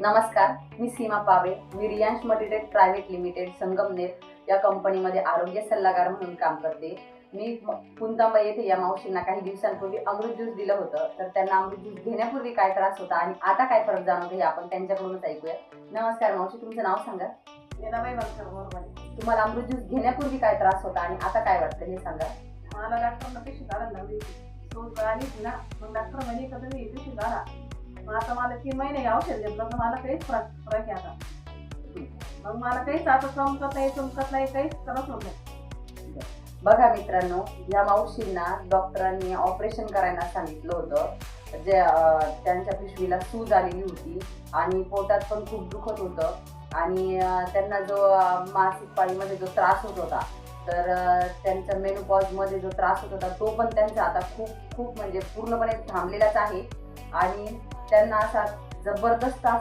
नमस्कार मी सीमा पावे मी Riyansh multitech private limited Sangamner या कंपनीमध्ये आरोग्य सल्लागार म्हणून काम करते. मी पुणतांबा येथे या मावशींना काही दिवसांपूर्वी अमृत ज्यूस दिलं होतं तर त्यांना अमृत ज्यूस घेण्यापूर्वी काय त्रास होता आणि आता काय फरक जाणवतो हे आपण त्यांच्याकडूनच ऐकूया. नमस्कार मावशी तुमचं नाव सांगा? मीनाबाई तुम्हाला अमृत ज्यूस घेण्यापूर्वी काय त्रास होता आणि आता काय वाटतं हे सांगा. मला डॉक्टरला पेशी काढायला लागली आली होती ना मग डॉक्टर म्हणे का तुम्ही पेशी काढा मग आता मला तीन महिने औषध घेतलं तर मला काहीच फरक फरक आहे आता. मग मला काहीच आता चमकत नाही चमकत नाही काहीच करत नाही बघा मित्रांनो या मावशींना डॉक्टरांनी ऑपरेशन करायला सांगितलं होतं. जे अं, त्यांच्या पिशवीला सूज आलेली होती आणि पोटात पण खूप दुखत होतं. आणि अं, त्यांना जो अं, मासिक पाळीमध्ये जो त्रास होत होता तर अं, त्यांच्या मेनोपॉजमध्ये जो त्रास होत होता तो पण त्यांचा आता खूप खूप म्हणजे पूर्णपणे थांबलेलाच आहे. आणि त्यांना असा जबरदस्त असा